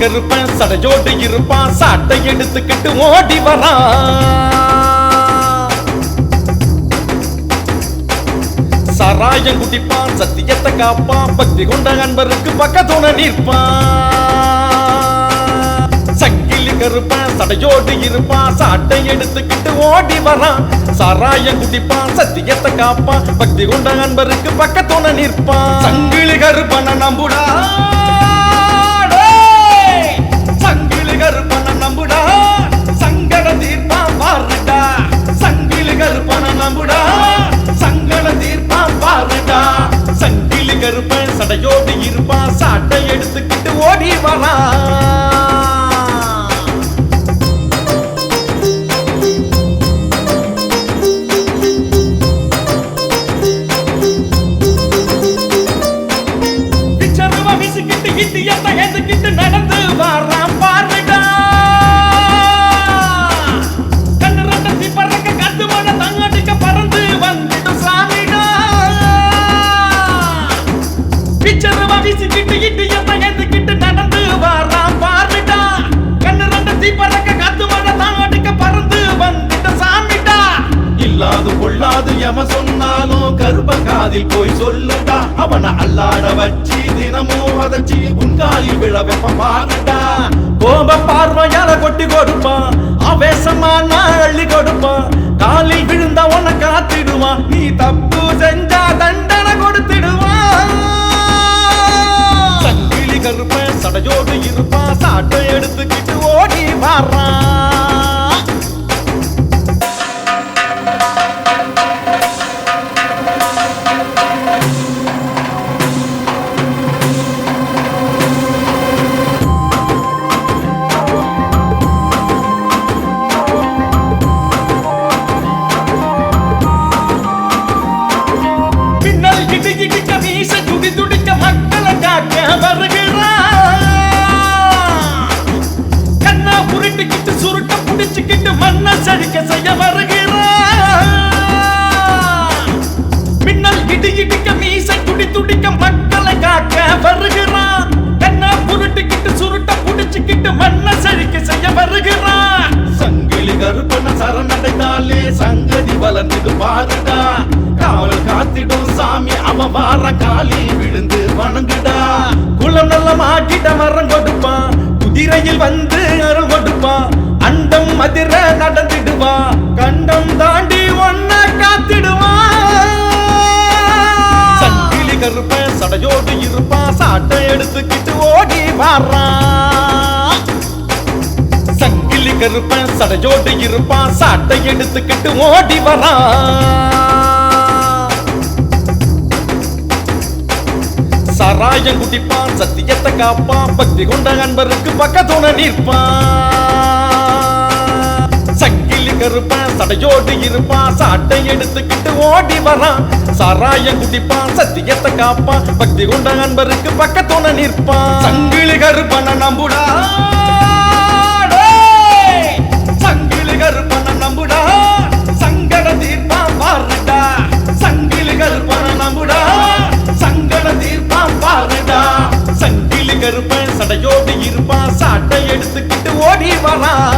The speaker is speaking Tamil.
கருப்பன் சடையோடு இருப்பான். சாட்டை எடுத்துக்கிட்டு ஓடி வரான். சராயம் குடிப்பான் சத்தியத்தை காப்பான் பக்தி கொண்ட அன்பருக்கு பக்கத்துண நிற்பான். சங்கிலி கருப்பான் சடையோடு இருப்பான் சாட்டை எடுத்துக்கிட்டு ஓடி வரான். சாராயம் குடிப்பான் சத்தியத்தை காப்பான் பக்தி கொண்ட அன்பருக்கு பக்கத்துண நிற்பான். சங்கிலி கருப்பன நம்புடா. இட்டியத்தை நடந்து வர்றான் பார்வை சொன்னாலும் கருப்ப காதில் போய் சொல்லுடா. அவனை அல்லாட வச்சு தினமும் வதச்சி உன்காலில் விழ வெப்ப பாருடா கோப பார்வையால கொட்டி கொடுப்பான் ஆவேசமா நான் அள்ளி கொடுப்பான் காலில் விழுந்தா உன காத்திடுவான். நீ தப்பு வளர்ந்தது பாருடா. காவல் காத்திடும் சாமி அவன் வார காலி விழுந்து வணங்குடா. குளம் நல்ல மாட்டிட்ட மரம் கொடுப்பான் குதிரையில் வந்து அருள் கொடுப்பான் அண்டம் மதிர நடந்துடுவான் கண்டம் தாண்டி ஒன்ன காத்திடுவான் சங்கிலி கருப்பன் சடையோடு இருப்பான் சாட்டை எடுத்துக்கிட்டு ஓடி வர்றான் கருப்பன் சடையோடு இருப்பான். சாட்டை எடுத்துக்கிட்டு ஓடி வரான். சராயம் குடிப்பான் சத்தியத்தை காப்பான் பக்தி கொண்ட அன்பருக்கு பக்கத்துண நிற்பான். சங்கிலி கருப்பான் சடையோடு இருப்பான் சாட்டை எடுத்துக்கிட்டு ஓடி வரான். சாராயம் குடிப்பான் சத்தியத்தை காப்பான் பக்தி கொண்ட அன்பருக்கு பக்கத்துண நிற்பான். சங்கிலி கருப்பன நம்புடா. பாருடா